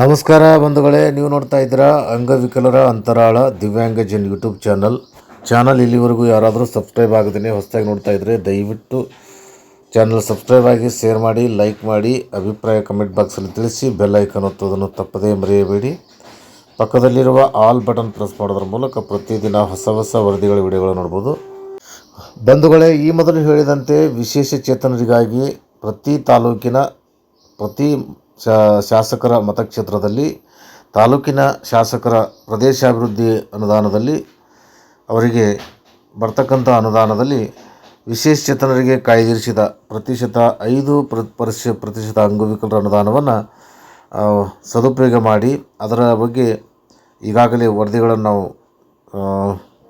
ನಮಸ್ಕಾರ ಬಂಧುಗಳೇ, ನೀವು ನೋಡ್ತಾ ಇದ್ದೀರಾ ಅಂಗವಿಕಲರ ಅಂತರಾಳ ದಿವ್ಯಾಂಗ ಜನ್ ಯೂಟ್ಯೂಬ್ ಚಾನಲ್. ಚಾನಲ್ ಇಲ್ಲಿವರೆಗೂ ಯಾರಾದರೂ ಸಬ್ಸ್ಕ್ರೈಬ್ ಆಗದೇ ಹೊಸದಾಗಿ ನೋಡ್ತಾ ಇದ್ದರೆ ದಯವಿಟ್ಟು ಚಾನಲ್ ಸಬ್ಸ್ಕ್ರೈಬ್ ಆಗಿ, ಶೇರ್ ಮಾಡಿ, ಲೈಕ್ ಮಾಡಿ, ಅಭಿಪ್ರಾಯ ಕಮೆಂಟ್ ಬಾಕ್ಸಲ್ಲಿ ತಿಳಿಸಿ, ಬೆಲ್ ಐಕನ್ ಒತ್ತೋದನ್ನು ತಪ್ಪದೇ ಮರೆಯಬೇಡಿ. ಪಕ್ಕದಲ್ಲಿರುವ ಆಲ್ ಬಟನ್ ಪ್ರೆಸ್ ಮಾಡೋದ್ರ ಮೂಲಕ ಪ್ರತಿದಿನ ಹೊಸ ಹೊಸ ವರದಿಗಳ ವಿಡಿಯೋಗಳು ನೋಡ್ಬೋದು. ಬಂಧುಗಳೇ, ಈ ಮೊದಲು ಹೇಳಿದಂತೆ ವಿಶೇಷ ಚೇತನರಿಗಾಗಿ ಪ್ರತಿ ತಾಲೂಕಿನ ಪ್ರತಿ ಶಾಸಕರ ಮತಕ್ಷೇತ್ರದಲ್ಲಿ, ತಾಲೂಕಿನ ಶಾಸಕರ ಪ್ರದೇಶಾಭಿವೃದ್ಧಿ ಅನುದಾನದಲ್ಲಿ, ಅವರಿಗೆ ಬರ್ತಕ್ಕಂಥ ಅನುದಾನದಲ್ಲಿ ವಿಶೇಷ ಚೇತನರಿಗೆ ಕಾಯ್ದಿರಿಸಿದ ಪ್ರತಿಶತ, ಐದು ಪ್ರ ಪರಿಶ ಪ್ರತಿಶತ ಅಂಗವಿಕಲರ ಅನುದಾನವನ್ನು ಸದುಪಯೋಗ ಮಾಡಿ, ಅದರ ಬಗ್ಗೆ ಈಗಾಗಲೇ ವರದಿಗಳನ್ನು ನಾವು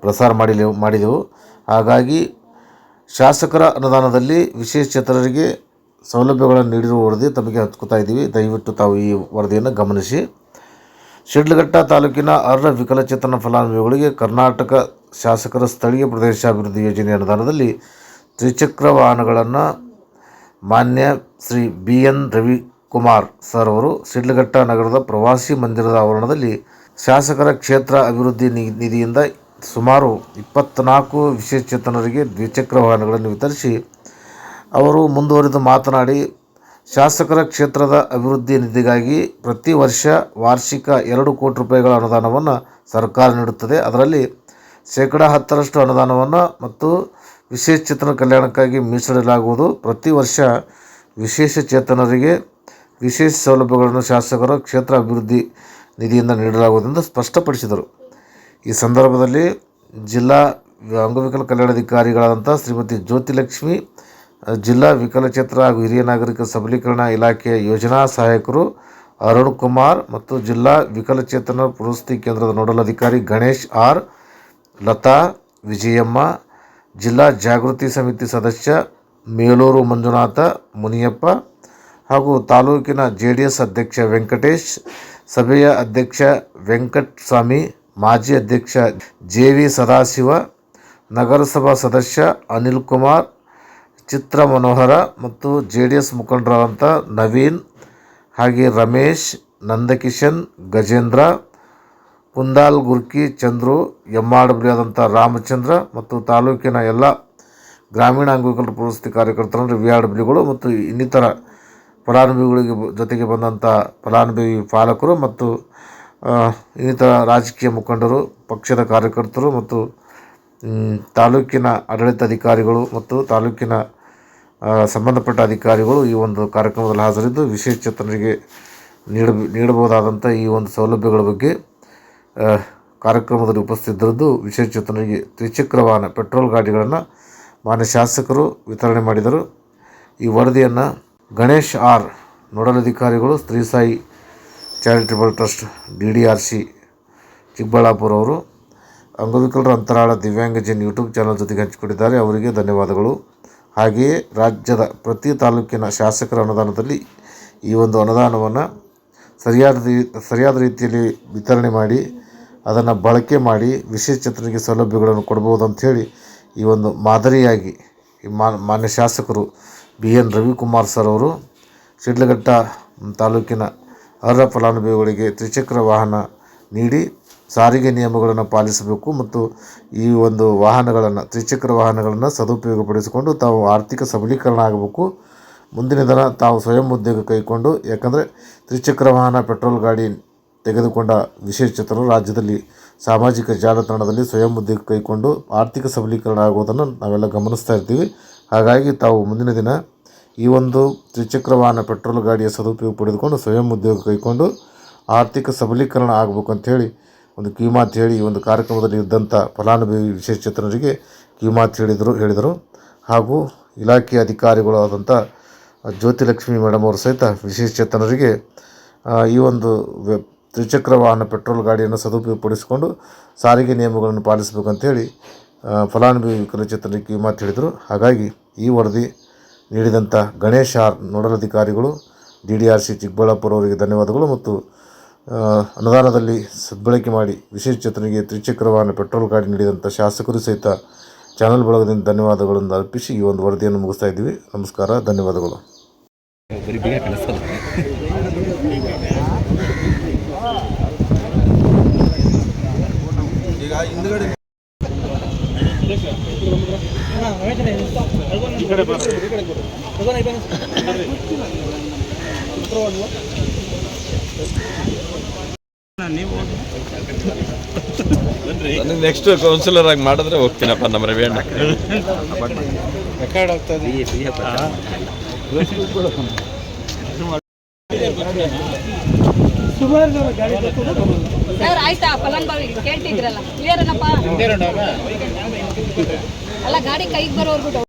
ಪ್ರಸಾರ ಮಾಡಿಲೆ ಮಾಡಿದೆವು. ಹಾಗಾಗಿ ಶಾಸಕರ ಅನುದಾನದಲ್ಲಿ ವಿಶೇಷ ಚೇತನರಿಗೆ ಸೌಲಭ್ಯಗಳನ್ನು ನೀಡಿರುವ ವರದಿ ತಮಗೆ ಹಂಚ್ಕೋತಾ ಇದ್ದೀವಿ. ದಯವಿಟ್ಟು ತಾವು ಈ ವರದಿಯನ್ನು ಗಮನಿಸಿ. ಶಿಡ್ಲಘಟ್ಟ ತಾಲೂಕಿನ ಅರ್ಹ ವಿಕಲಚೇತನ ಫಲಾನುಭವಿಗಳಿಗೆ ಕರ್ನಾಟಕ ಶಾಸಕರ ಸ್ಥಳೀಯ ಪ್ರದೇಶಾಭಿವೃದ್ಧಿ ಯೋಜನೆ ಅನುದಾನದಲ್ಲಿ ತ್ರಿಚಕ್ರ ವಾಹನಗಳನ್ನು ಮಾನ್ಯ Shri B N Ravikumar sir ಅವರು ಶಿಡ್ಲಘಟ್ಟ ನಗರದ ಪ್ರವಾಸಿ ಮಂದಿರದ ಆವರಣದಲ್ಲಿ ಶಾಸಕರ ಕ್ಷೇತ್ರ ಅಭಿವೃದ್ಧಿ ನಿಧಿಯಿಂದ ಸುಮಾರು ಇಪ್ಪತ್ತ್ನಾಲ್ಕು ವಿಶೇಷಚೇತನರಿಗೆ ದ್ವಿಚಕ್ರ ವಾಹನಗಳನ್ನು ವಿತರಿಸಿ ಅವರು ಮುಂದುವರಿದು ಮಾತನಾಡಿ, ಶಾಸಕರ ಕ್ಷೇತ್ರದ ಅಭಿವೃದ್ಧಿ ನಿಧಿಗಾಗಿ ಪ್ರತಿ ವರ್ಷ ವಾರ್ಷಿಕ ಎರಡು ಕೋಟಿ ರೂಪಾಯಿಗಳ ಅನುದಾನವನ್ನು ಸರ್ಕಾರ ನೀಡುತ್ತದೆ. ಅದರಲ್ಲಿ ಶೇಕಡ ಹತ್ತರಷ್ಟು ಅನುದಾನವನ್ನು ಮತ್ತು ವಿಶೇಷ ಚೇತನ ಕಲ್ಯಾಣಕ್ಕಾಗಿ ಮೀಸಲಿಡಲಾಗುವುದು. ಪ್ರತಿ ವರ್ಷ ವಿಶೇಷ ಚೇತನರಿಗೆ ವಿಶೇಷ ಸೌಲಭ್ಯಗಳನ್ನು ಶಾಸಕರು ಕ್ಷೇತ್ರ ಅಭಿವೃದ್ಧಿ ನಿಧಿಯಿಂದ ನೀಡಲಾಗುವುದೆಂದು ಸ್ಪಷ್ಟಪಡಿಸಿದರು. ಈ ಸಂದರ್ಭದಲ್ಲಿ ಜಿಲ್ಲಾ ಅಂಗವಿಕಲ ಕಲ್ಯಾಣಾಧಿಕಾರಿಗಳಾದಂಥ ಶ್ರೀಮತಿ ಜ್ಯೋತಿಲಕ್ಷ್ಮಿ ಜಿಲ್ಲಾ ವಿಕಲಚೇತ್ರ ಹಾಗೂ ಹಿರಿಯ ನಾಗರಿಕ ಸಬಲೀಕರಣ ಇಲಾಖೆಯ ಯೋಜನಾ ಸಹಾಯಕರು ಅರುಣ್ ಕುಮಾರ್ ಮತ್ತು ಜಿಲ್ಲಾ ವಿಕಲಚೇತನ ಪುರಸ್ತಿ ಕೇಂದ್ರದ ನೋಡಲ್ ಅಧಿಕಾರಿ ಗಣೇಶ್ ಆರ್, ಲತಾ ವಿಜಯಮ್ಮ, ಜಿಲ್ಲಾ ಜಾಗೃತಿ ಸಮಿತಿ ಸದಸ್ಯ ಮೇಲೂರು ಮಂಜುನಾಥ, ಮುನಿಯಪ್ಪ ಹಾಗೂ ತಾಲೂಕಿನ ಜೆ ಡಿ ಎಸ್ ಅಧ್ಯಕ್ಷ ವೆಂಕಟೇಶ್, ಸಭೆಯ ಅಧ್ಯಕ್ಷ ವೆಂಕಟ್ ಸ್ವಾಮಿ ಮಾಜಿ ಅಧ್ಯಕ್ಷ ಜೆ ವಿ ಸದಾಶಿವ, ನಗರಸಭಾ ಸದಸ್ಯ ಅನಿಲ್ ಕುಮಾರ್ ಚಿತ್ರ ಮನೋಹರ ಮತ್ತು ಜೆ ಡಿ ಎಸ್ ಮುಖಂಡರಾದಂಥ ನವೀನ್ ಹಾಗೆ ರಮೇಶ್, ನಂದಕಿಶನ್, ಗಜೇಂದ್ರ, ಕುಂದಾಲ್, ಗುರ್ಕಿ, ಚಂದ್ರು ಎಮ್ಮಾಡಬ್ರಿ ಆದಂಥ ರಾಮಚಂದ್ರ ಮತ್ತು ತಾಲೂಕಿನ ಎಲ್ಲ ಗ್ರಾಮೀಣ ಅಂಗವಿಕಲ ಪ್ರವೃತ್ತಿ ಕಾರ್ಯಕರ್ತರು, ವಿ ಆರ್ ಡಬ್ಲ್ಯೂಗಳು ಮತ್ತು ಇನ್ನಿತರ ಫಲಾನುಭವಿಗಳಿಗೆ ಜೊತೆಗೆ ಬಂದಂಥ ಫಲಾನುಭವಿ ಪಾಲಕರು ಮತ್ತು ಇನ್ನಿತರ ರಾಜಕೀಯ ಮುಖಂಡರು, ಪಕ್ಷದ ಕಾರ್ಯಕರ್ತರು ಮತ್ತು ತಾಲೂಕಿನ ಆಡಳಿತಾಧಿಕಾರಿಗಳು ಮತ್ತು ತಾಲೂಕಿನ ಸಂಬಂಧಪಟ್ಟ ಅಧಿಕಾರಿಗಳು ಈ ಒಂದು ಕಾರ್ಯಕ್ರಮದಲ್ಲಿ ಹಾಜರಿದ್ದು ವಿಶೇಷ ಚೇತನರಿಗೆ ನೀಡ ನೀಡಬಹುದಾದಂಥ ಈ ಒಂದು ಸೌಲಭ್ಯಗಳ ಬಗ್ಗೆ ಕಾರ್ಯಕ್ರಮದಲ್ಲಿ ಉಪಸ್ಥಿತರಿದ್ದು ವಿಶೇಷ ಚೇತನರಿಗೆ ತ್ರಿಚಕ್ರ ವಾಹನ, ಪೆಟ್ರೋಲ್ ಗಾಡಿಗಳನ್ನು ಮಾನ್ಯ ಶಾಸಕರು ವಿತರಣೆ ಮಾಡಿದರು. ಈ ವರದಿಯನ್ನು ಗಣೇಶ್ ಆರ್ ನೋಡಲ್ ಅಧಿಕಾರಿಗಳು ಸ್ತ್ರೀ Sai charitable trust D D R C Chikkaballapur ಅವರು ಅಂಗವಿಕಲರ ಅಂತರಾಳ ದಿವ್ಯಾಂಗ ಜನ್ ಯೂಟ್ಯೂಬ್ ಚಾನಲ್ ಜೊತೆಗೆ ಹಂಚಿಕೊಂಡಿದ್ದಾರೆ. ಅವರಿಗೆ ಧನ್ಯವಾದಗಳು. ಹಾಗೆಯೇ ರಾಜ್ಯದ ಪ್ರತಿ ತಾಲೂಕಿನ ಶಾಸಕರ ಅನುದಾನದಲ್ಲಿ ಈ ಒಂದು ಅನುದಾನವನ್ನು ಸರಿಯಾದ ಸರಿಯಾದ ರೀತಿಯಲ್ಲಿ ವಿತರಣೆ ಮಾಡಿ, ಅದನ್ನು ಬಳಕೆ ಮಾಡಿ ವಿಶೇಷ ಚೇತನರಿಗೆ ಸೌಲಭ್ಯಗಳನ್ನು ಕೊಡ್ಬೋದು ಅಂಥೇಳಿ ಈ ಒಂದು ಮಾದರಿಯಾಗಿ ಈ ಮಾನ್ಯ ಶಾಸಕರು ಬಿ ಎನ್ ರವಿಕುಮಾರ್ ಸರ್ ಅವರು ಶಿಡ್ಲಘಟ್ಟ ತಾಲೂಕಿನ ಅರ್ಹ ಫಲಾನುಭವಿಗಳಿಗೆ ತ್ರಿಚಕ್ರ ವಾಹನ ನೀಡಿ ಸಾರಿಗೆ ನಿಯಮಗಳನ್ನು ಪಾಲಿಸಬೇಕು ಮತ್ತು ಈ ಒಂದು ವಾಹನಗಳನ್ನು, ತ್ರಿಚಕ್ರ ವಾಹನಗಳನ್ನು ಸದುಪಯೋಗಪಡಿಸಿಕೊಂಡು ತಾವು ಆರ್ಥಿಕ ಸಬಲೀಕರಣ ಆಗಬೇಕು. ಮುಂದಿನ ದಿನ ತಾವು ಸ್ವಯಂ ಉದ್ಯೋಗ ಕೈಗೊಂಡು ಯಾಕಂದರೆ ತ್ರಿಚಕ್ರ ವಾಹನ, ಪೆಟ್ರೋಲ್ ಗಾಡಿ ತೆಗೆದುಕೊಂಡ ವಿಶೇಷತರು ರಾಜ್ಯದಲ್ಲಿ ಸಾಮಾಜಿಕ ಜಾಲತಾಣದಲ್ಲಿ ಸ್ವಯಂ ಉದ್ಯೋಗ ಕೈಗೊಂಡು ಆರ್ಥಿಕ ಸಬಲೀಕರಣ ಆಗುವುದನ್ನು ನಾವೆಲ್ಲ ಗಮನಿಸ್ತಾ ಇರ್ತೀವಿ. ಹಾಗಾಗಿ ತಾವು ಮುಂದಿನ ದಿನ ಈ ಒಂದು ತ್ರಿಚಕ್ರ ವಾಹನ, ಪೆಟ್ರೋಲ್ ಗಾಡಿಯ ಸದುಪಯೋಗ ಪಡೆದುಕೊಂಡು ಸ್ವಯಂ ಉದ್ಯೋಗ ಕೈಕೊಂಡು ಆರ್ಥಿಕ ಸಬಲೀಕರಣ ಆಗಬೇಕು ಅಂಥೇಳಿ ಒಂದು ಕಿವಿಮಾತು ಹೇಳಿ ಒಂದು ಕಾರ್ಯಕ್ರಮದಲ್ಲಿ ಇದ್ದಂಥ ಫಲಾನುಭವಿ ವಿಶೇಷಚೇತನರಿಗೆ ಕಿವಿಮಾತು ಹೇಳಿದರು ಹೇಳಿದರು. ಹಾಗೂ ಇಲಾಖೆಯ ಅಧಿಕಾರಿಗಳು ಆದಂಥ ಜ್ಯೋತಿಲಕ್ಷ್ಮಿ ಮೇಡಮ್ ಅವರು ಸಹಿತ ವಿಶೇಷಚೇತನರಿಗೆ ಈ ಒಂದು ತ್ರಿಚಕ್ರ ವಾಹನ ಪೆಟ್ರೋಲ್ ಗಾಡಿಯನ್ನು ಸದುಪಯೋಗಪಡಿಸಿಕೊಂಡು ಸಾರಿಗೆ ನಿಯಮಗಳನ್ನು ಪಾಲಿಸಬೇಕು ಅಂತೇಳಿ ಆ, ಫಲಾನುಭವಿ ವಿಕಲಚೇತನರಿಗೆ ಕಿವಿಮಾತು ಹೇಳಿದರು. ಹಾಗಾಗಿ ಈ ವರದಿ ನೀಡಿದಂಥ ಗಣೇಶ್ ಆರ್ ನೋಡಲ್ ಅಧಿಕಾರಿಗಳು D D R C Chikkaballapur ಅವರಿಗೆ ಧನ್ಯವಾದಗಳು ಮತ್ತು ಅನುದಾನದಲ್ಲಿ ಸದ್ಬಳಕೆ ಮಾಡಿ ವಿಶೇಷ ವಿಶೇಷಚೇತನರಿಗೆ ತ್ರಿಚಕ್ರ ವಾಹನ ಪೆಟ್ರೋಲ್ ಗಾಡಿ ನೀಡಿದಂಥ ಶಾಸಕರು ಸಹಿತ ಚಾನಲ್ ಬಳಗದಿಂದ ಧನ್ಯವಾದಗಳನ್ನು ಅರ್ಪಿಸಿ ಈ ಒಂದು ವರದಿಯನ್ನು ಮುಗಿಸ್ತಾ ಇದ್ದೀವಿ. ನಮಸ್ಕಾರ, ಧನ್ಯವಾದಗಳು. ನೆಕ್ಸ್ಟ್ ಕೌನ್ಸಿಲರ್ ಆಗಿ ಮಾಡಿದ್ರೆ ಹೋಗ್ತೀನಪ್ಪ ನಮ್ಮ ರವಿಯಣ್ಣ ಕ್ಲಿಯರ್ ಏನಪ್ಪ ಅಲ್ಲ ಗಾಡಿ ಕೈಗೆ ಬರೋರ್ಗು